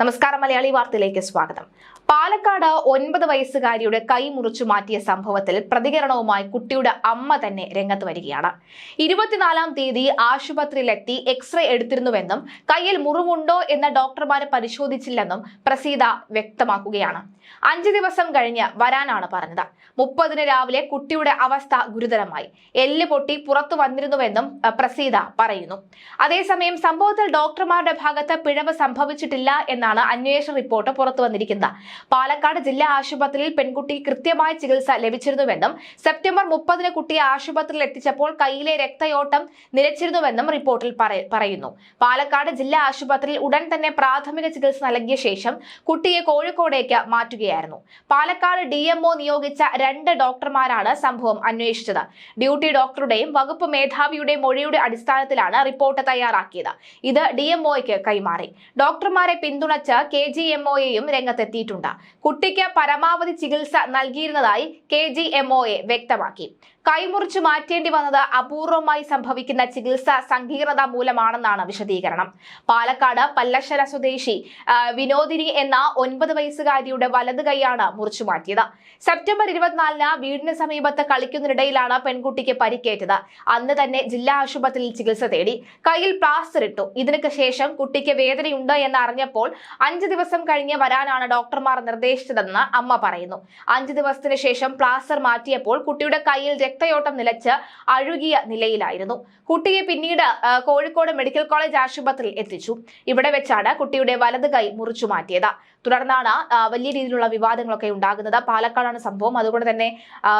നമസ്കാരം മലയാളി വാർത്തയിലേക്ക് സ്വാഗതം. പാലക്കാട് ഒൻപത് വയസ്സുകാരിയുടെ കൈ മുറിച്ചു മാറ്റിയ സംഭവത്തിൽ പ്രതികരണവുമായി കുട്ടിയുടെ അമ്മ തന്നെ രംഗത്ത് വരികയാണ്. ഇരുപത്തിനാലാം തീയതി ആശുപത്രിയിലെത്തി എക്സ്റേ എടുത്തിരുന്നുവെന്നും കയ്യിൽ മുറിവുണ്ടോ എന്ന് ഡോക്ടർമാരെ പരിശോധിച്ചില്ലെന്നും പ്രസീത വ്യക്തമാക്കുകയാണ്. അഞ്ച് ദിവസം കഴിഞ്ഞ് വരാനാണ് പറഞ്ഞത്. മുപ്പതിന് രാവിലെ കുട്ടിയുടെ അവസ്ഥ ഗുരുതരമായി. എല്ല് പൊട്ടി പുറത്തു വന്നിരുന്നുവെന്നും പ്രസീത പറയുന്നു. അതേസമയം സംഭവത്തിൽ ഡോക്ടർമാരുടെ ഭാഗത്ത് പിഴവ് സംഭവിച്ചിട്ടില്ല എന്നാണ് അന്വേഷണ റിപ്പോർട്ട് പുറത്തു വന്നിരിക്കുന്നത്. പാലക്കാട് ജില്ലാ ആശുപത്രിയിൽ പെൺകുട്ടി കൃത്യമായ ചികിത്സ ലഭിച്ചിരുന്നുവെന്നും സെപ്റ്റംബർ മുപ്പതിന് കുട്ടിയെ ആശുപത്രിയിൽ എത്തിച്ചപ്പോൾ കയ്യിലെ രക്തയോട്ടം നിലച്ചിരുന്നുവെന്നും റിപ്പോർട്ടിൽ പറയുന്നു. പാലക്കാട് ജില്ലാ ആശുപത്രിയിൽ ഉടൻ തന്നെ പ്രാഥമിക ചികിത്സ നൽകിയ ശേഷം കുട്ടിയെ കോഴിക്കോടേക്ക് മാറ്റുകയായിരുന്നു. പാലക്കാട് ഡി നിയോഗിച്ച രണ്ട് ഡോക്ടർമാരാണ് സംഭവം അന്വേഷിച്ചത്. ഡ്യൂട്ടി ഡോക്ടറുടെയും വകുപ്പ് മേധാവിയുടെയും മൊഴിയുടെ അടിസ്ഥാനത്തിലാണ് റിപ്പോർട്ട് തയ്യാറാക്കിയത്. ഇത് ഡി കൈമാറി. ഡോക്ടർമാരെ പിന്തുണച്ച് കെ ജി എം ഒ എയും രംഗത്തെത്തിയിട്ടുണ്ട്. കുട്ടിക്ക് പരമാവധി ചികിത്സ നൽകിയിരുന്നതായി K G M O A വ്യക്തമാക്കി. കൈമുറിച്ചു മാറ്റേണ്ടി വന്നത് അപൂർവമായി സംഭവിക്കുന്ന ചികിത്സാ സങ്കീർണത മൂലമാണെന്നാണ് വിശദീകരണം. പാലക്കാട് പല്ലശ്ശര സ്വദേശി വിനോദിനി എന്ന ഒൻപത് വയസ്സുകാരിയുടെ വലത് കൈയാണ് മുറിച്ചു മാറ്റിയത്. സെപ്റ്റംബർ ഇരുപത്തിനാലിന് വീടിന് സമീപത്ത് കളിക്കുന്നതിനിടയിലാണ് പെൺകുട്ടിക്ക് പരിക്കേറ്റത്. അന്ന് തന്നെ ജില്ലാ ആശുപത്രിയിൽ ചികിത്സ തേടി. കയ്യിൽ പ്ലാസ്റ്റർ ഇട്ടു. ഇതിനൊക്കെ ശേഷം കുട്ടിക്ക് വേദനയുണ്ട് എന്ന് അറിഞ്ഞപ്പോൾ അഞ്ച് ദിവസം കഴിഞ്ഞ് വരാനാണ് ഡോക്ടർമാർ നിർദ്ദേശിച്ചതെന്ന് അമ്മ പറയുന്നു. അഞ്ച് ദിവസത്തിന് ശേഷം പ്ലാസ്റ്റർ മാറ്റിയപ്പോൾ കുട്ടിയുടെ കയ്യിൽ രക്തയോട്ടം നിലച്ച് അഴുകിയ നിലയിലായിരുന്നു. കുട്ടിയെ പിന്നീട് കോഴിക്കോട് മെഡിക്കൽ കോളേജ് ആശുപത്രിയിൽ എത്തിച്ചു. ഇവിടെ വെച്ചാണ് കുട്ടിയുടെ വലത് കൈ മുറിച്ചു മാറ്റിയത്. തുടർന്നാണ് വലിയ രീതിയിലുള്ള വിവാദങ്ങളൊക്കെ ഉണ്ടാകുന്നത്. പാലക്കാടാണ് സംഭവം. അതുകൊണ്ട് തന്നെ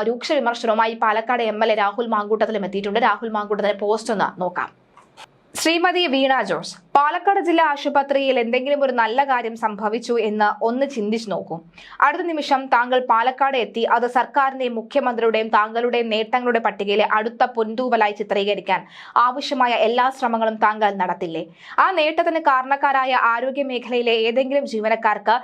രൂക്ഷ വിമർശനവുമായി Palakkad M L A Rahul മാങ്കൂട്ടത്തിലും എത്തിയിട്ടുണ്ട്. രാഹുൽ മാങ്കൂട്ടത്തിന്റെ പോസ്റ്റ് ഒന്ന് നോക്കാം. ശ്രീമതി വീണ ജോർജ് പാലക്കാട് ജില്ലാ ആശുപത്രിയിൽ എന്തെങ്കിലും ഒരു നല്ല കാര്യം സംഭവിച്ചു എന്ന് ഒന്ന് ചിന്തിച്ചു നോക്കൂ. അടുത്ത നിമിഷം താങ്കൾ പാലക്കാട് എത്തി അത് സർക്കാരിന്റെയും മുഖ്യമന്ത്രിയുടെയും താങ്കളുടെയും നേട്ടങ്ങളുടെ പട്ടികയിലെ അടുത്ത പൊന്തൂവലായി ചിത്രീകരിക്കാൻ ആവശ്യമായ എല്ലാ ശ്രമങ്ങളും താങ്കൾ നടത്തില്ലേ? ആ നേട്ടത്തിന് കാരണക്കാരായ ആരോഗ്യ മേഖലയിലെ ഏതെങ്കിലും ജീവനക്കാർക്ക്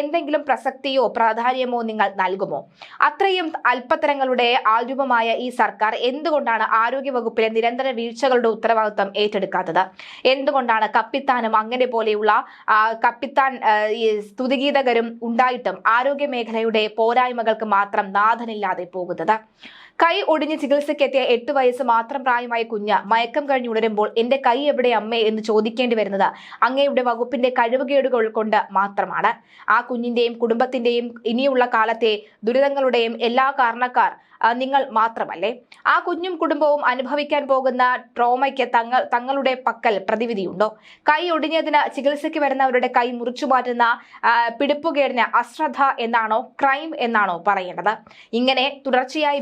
എന്തെങ്കിലും പ്രസക്തിയോ പ്രാധാന്യമോ നിങ്ങൾ നൽകുമോ? അത്രയും അല്പത്തരങ്ങളുടെ ആൾരൂപമായ ഈ സർക്കാർ എന്തുകൊണ്ടാണ് ആരോഗ്യ വകുപ്പിലെ നിരന്തര വീഴ്ചകളുടെ ഉത്തരവാദിത്വം ഏറ്റെടുക്കാത്തത്? എന്തുകൊണ്ടാണ് കപ്പിത്താനും അങ്ങനെ പോലെയുള്ള കപ്പിത്താൻ സ്തുതിഗീതകരും ഉണ്ടായിട്ടും ആരോഗ്യ മേഖലയുടെ പോരായ്മകൾക്ക് മാത്രം നാഥനില്ലാതെ പോകുന്നത്. കൈ ഒടിഞ്ഞ് ചികിത്സയ്ക്കെത്തിയ എട്ട് വയസ്സ് മാത്രം പ്രായമായ കുഞ്ഞ് മയക്കം കഴിഞ്ഞ് ഉണരുമ്പോൾ എന്റെ കൈ എവിടെ അമ്മേ? എന്ന് ചോദിക്കേണ്ടി വരുന്നത് അങ്ങയുടെ വകുപ്പിന്റെ കഴിവുകേടുകൾ കൊണ്ട് മാത്രമാണ്. ആ കുഞ്ഞിന്റെയും കുടുംബത്തിന്റെയും ഇനിയുള്ള കാലത്തെ ദുരിതങ്ങളുടെയും എല്ലാ കാരണക്കാർ നിങ്ങൾ മാത്രമല്ലേ? ആ കുഞ്ഞും കുടുംബവും അനുഭവിക്കാൻ പോകുന്ന ട്രോമയ്ക്ക് തങ്ങൾ തങ്ങളുടെ പക്കൽ പ്രതിവിധിയുണ്ടോ? കൈ ഒടിഞ്ഞതിന് ചികിത്സയ്ക്ക് വരുന്നവരുടെ കൈ മുറിച്ചു മാറ്റുന്ന പിടിപ്പുകേടിന് അശ്രദ്ധ എന്നാണോ ക്രൈം എന്നാണോ പറയേണ്ടത്? ഇങ്ങനെ തുടർച്ചയായി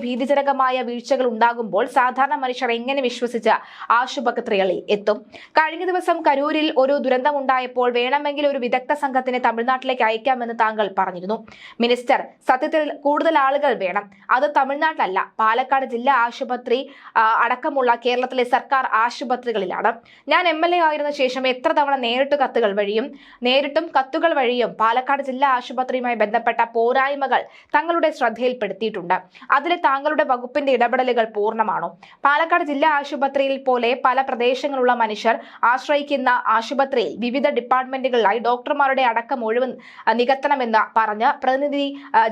ഭീതിജനകമായ വീഴ്ചകൾ ഉണ്ടാകുമ്പോൾ സാധാരണ മനുഷ്യർ എങ്ങനെ വിശ്വസിച്ച് ആശുപത്രികളിൽ എത്തും? കഴിഞ്ഞ ദിവസം കരൂരിൽ ഒരു ദുരന്തമുണ്ടായപ്പോൾ വേണമെങ്കിൽ ഒരു വിദഗ്ധ സംഘത്തിനെ തമിഴ്നാട്ടിലേക്ക് അയക്കാമെന്ന് താങ്കൾ പറഞ്ഞിരുന്നു. മിനിസ്റ്റർ സത്യത്തിൽ കൂടുതൽ ആളുകൾ വേണം. അത് തമിഴ്നാട്ടിലല്ല. പാലക്കാട് ജില്ലാ ആശുപത്രി അടക്കമുള്ള കേരളത്തിലെ സർക്കാർ ആശുപത്രികളിലാണ്. ഞാൻ എം എൽ എ ആയിരുന്ന ശേഷം എത്ര തവണ നേരിട്ട് കത്തുകൾ വഴിയും നേരിട്ടും കത്തുകൾ വഴിയും പാലക്കാട് ജില്ലാ ആശുപത്രിയുമായി ബന്ധപ്പെട്ട പോരായ്മകൾ തങ്ങളുടെ ശ്രദ്ധയിൽപ്പെടുത്തിയിട്ടുണ്ട്. അതിലെ താങ്കളുടെ വകുപ്പിന്റെ ഇടപെടലുകൾ പൂർണമാണോ? പാലക്കാട് ജില്ലാ ആശുപത്രിയിൽ പോലെ പല പ്രദേശങ്ങളുള്ള മനുഷ്യർ ആശ്രയിക്കുന്ന ആശുപത്രിയിൽ വിവിധ ഡിപ്പാർട്ട്മെന്റുകളിലായി ഡോക്ടർമാരുടെ അടക്കം മുഴുവൻ നികത്തണമെന്ന് പറഞ്ഞ് പ്രതിനിധി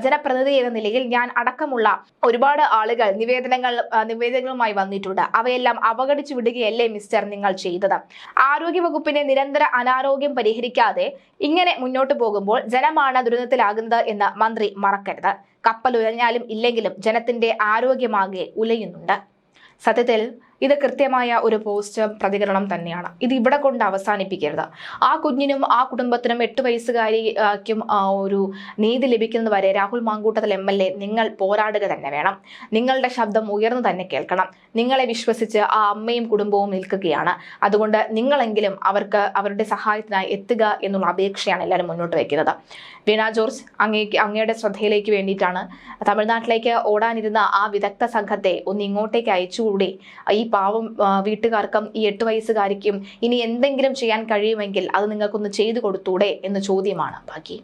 ജനപ്രതിനിധി എന്ന നിലയിൽ ഞാൻ അടക്കമുള്ള ഒരുപാട് ആളുകൾ നിവേദനങ്ങൾ നിവേദനങ്ങളുമായി വന്നിട്ടുണ്ട്. അവയെല്ലാം അവഗണിച്ചു വിടുകയല്ലേ മിസ്റ്റർ നിങ്ങൾ ചെയ്തത്? ആരോഗ്യ വകുപ്പിന്റെ നിരന്തര അനാരോഗ്യം പരിഹരിക്കാതെ ഇങ്ങനെ മുന്നോട്ട് പോകുമ്പോൾ ജനമാണ് ദുരിതത്തിലാകുന്നത് എന്ന് മന്ത്രി മറക്കരുത്. കപ്പൽ ഉലഞ്ഞാലും ഇല്ലെങ്കിലും ജനത്തിന്റെ ആരോഗ്യമാകെ ഉലയുന്നുണ്ട്. സത്യത്തിൽ ഇത് കൃത്യമായ ഒരു പോസ്റ്റ് പ്രതികരണം തന്നെയാണ്. ഇത് ഇവിടെ കൊണ്ട് അവസാനിപ്പിക്കരുത്. ആ കുഞ്ഞിനും ആ കുടുംബത്തിനും എട്ട് വയസ്സുകാരിക്കും ഒരു നീതി ലഭിക്കുന്നത് വരെ Rahul Mamkootathil M L A നിങ്ങൾ പോരാടുക തന്നെ വേണം. നിങ്ങളുടെ ശബ്ദം ഉയർന്നു തന്നെ കേൾക്കണം. നിങ്ങളെ വിശ്വസിച്ച് ആ അമ്മയും കുടുംബവും നിൽക്കുകയാണ്. അതുകൊണ്ട് നിങ്ങളെങ്കിലും അവർക്ക് അവരുടെ സഹായത്തിനായി എത്തുക എന്നുള്ള അപേക്ഷയാണ് എല്ലാവരും മുന്നോട്ട് വയ്ക്കുന്നത് വീണ ജോർജ് അങ്ങേക്ക് അങ്ങയുടെ ശ്രദ്ധയിലേക്ക് വേണ്ടിയിട്ടാണ് തമിഴ്നാട്ടിലേക്ക് ഓടാനിരുന്ന ആ വിദഗ്ധ സംഘത്തെ ഒന്ന് ഇങ്ങോട്ടേക്ക് അയച്ചുകൂടി? ഈ പാവം വീട്ടുകാർക്കും ഈ എട്ട് വയസ്സുകാരിക്കും ഇനി എന്തെങ്കിലും ചെയ്യാൻ കഴിയുമെങ്കിൽ അത് നിങ്ങൾക്കൊന്ന് ചെയ്തു കൊടുത്തൂടെ എന്ന ചോദ്യമാണ് ബാക്കി